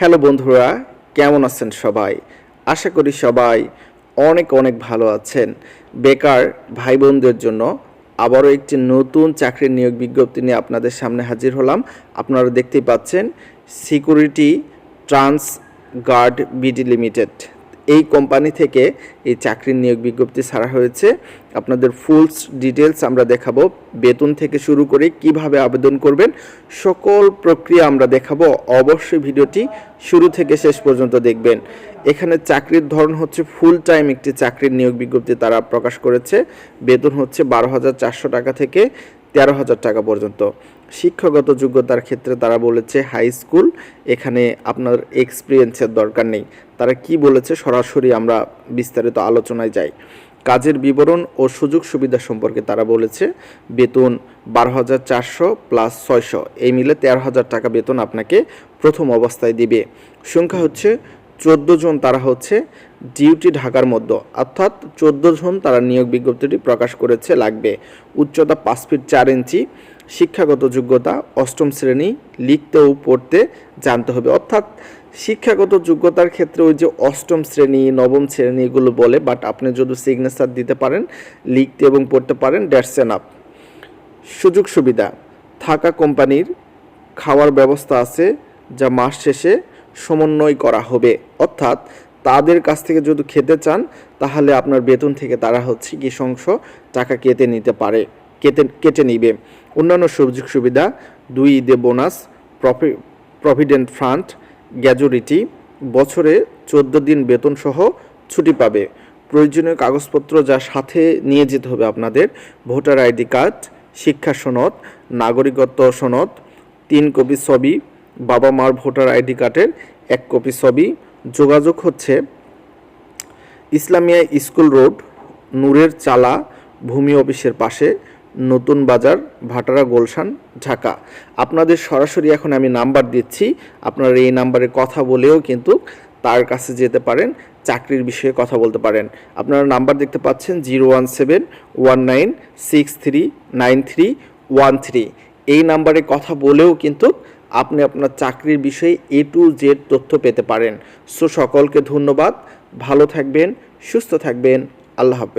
Hello বন্ধুরা, কেমন আছেন সবাই? আশা করি সবাই অনেক অনেক ভালো আছেন। বেকার ভাই বোনদের জন্য আবারও একটি নতুন চাকরির নিয়োগ বিজ্ঞপ্তি নিয়ে আপনাদের সামনে হাজির হলাম। আপনারা দেখতেই পাচ্ছেন security trans guard BD limited এই কোম্পানি থেকে এই চাকরির নিয়োগ বিজ্ঞপ্তি ছাড়া হয়েছে। আপনাদের ফুলস ডিটেলস আমরা দেখাবো। বেতন থেকে শুরু করে কীভাবে আবেদন করবেন, সকল প্রক্রিয়া আমরা দেখাবো। অবশ্যই ভিডিওটি শুরু থেকে শেষ পর্যন্ত দেখবেন। এখানে চাকরির ধরন হচ্ছে ফুল টাইম একটি চাকরির নিয়োগ বিজ্ঞপ্তি তারা প্রকাশ করেছে। বেতন হচ্ছে বারো হাজার চারশো টাকা থেকে তেরো হাজার টাকা পর্যন্ত। শিক্ষাগত যোগ্যতার ক্ষেত্রে তারা বলেছে, হাই স্কুল, এখানে আপনার এক্সপিরিয়েন্সের দরকার নেই। তারা কি বলেছে সরাসরি আমরা বিস্তারিত আলোচনায় যাই। কাজের বিবরণ ও সুযোগ সুবিধা সম্পর্কে তারা বলেছে, বেতন বারো হাজার চারশো প্লাস ছয়শো। এই মিলে তেরো হাজার টাকা বেতন আপনাকে প্রথম অবস্থায় দিবে। সংখ্যা হচ্ছে চোদ্দ জন তারা হচ্ছে ডিউটি ঢাকার মধ্যে। অর্থাৎ চোদ্দ জন তারা নিয়োগ বিজ্ঞপ্তিটি প্রকাশ করেছে, লাগবে। উচ্চতা পাঁচ ফিট চার ইঞ্চি, শিক্ষাগত যোগ্যতা অষ্টম শ্রেণি লিখতে ও পড়তে জানতে হবে। অর্থাৎ শিক্ষাগত যোগ্যতার ক্ষেত্রে ওই যে অষ্টম শ্রেণি, নবম শ্রেণি এগুলো বলে বাট আপনি যদি সিগনেচার দিতে পারেন, লিখতে এবং পড়তে পারেন দ্যাটস এন আপ সুযোগ সুবিধা, থাকা কোম্পানির খাওয়ার ব্যবস্থা আছে, যা মাস শেষে সমন্বয় করা হবে। অর্থাৎ তাদের কাছ থেকে যদি খেতে চান, তাহলে আপনার বেতন থেকে তারা হচ্ছে কি অংশ টাকা কেটে নিতে পারে, কেটে কেটে নিবে। অন্যান্য সুযোগ সুবিধা, দুই ঈদে বোনাস প্রভিডেন্ট ফান্ড গ্যাজুরিটি বছরে চোদ্দ দিন বেতন সহ ছুটি পাবে। প্রয়োজনীয় কাগজপত্র যা সাথে নিয়ে যেতে হবে আপনাদের, ভোটার আইডি কার্ড, শিক্ষা সনদ, নাগরিকত্ব সনদ, তিন কপি ছবি বাবা মার ভোটার আইডি কার্ডের এক কপি ছবি। যোগাযোগ হচ্ছে ইসলামিয়া স্কুল রোড, নূরের চালা, ভূমি অফিসের পাশে, নতুন বাজার, ভাটারা গোলশান, ঢাকা। আপনাদের সরাসরি এখন আমি নাম্বার দিচ্ছি। আপনারা এই নাম্বারে কথা বলেও কিন্তু তার কাছে যেতে পারেন, চাকরির বিষয়ে কথা বলতে পারেন। আপনারা নাম্বার দেখতে পাচ্ছেন zero one seven one nine six three nine three one three. এই নাম্বারে কথা বলেও কিন্তু আপনি আপনার চাকরির বিষয়ে এ টু জেড তথ্য পেতে পারেন। সো সকলকে ধন্যবাদ। ভালো থাকবেন, সুস্থ থাকবেন। আল্লাহ হাফেজ।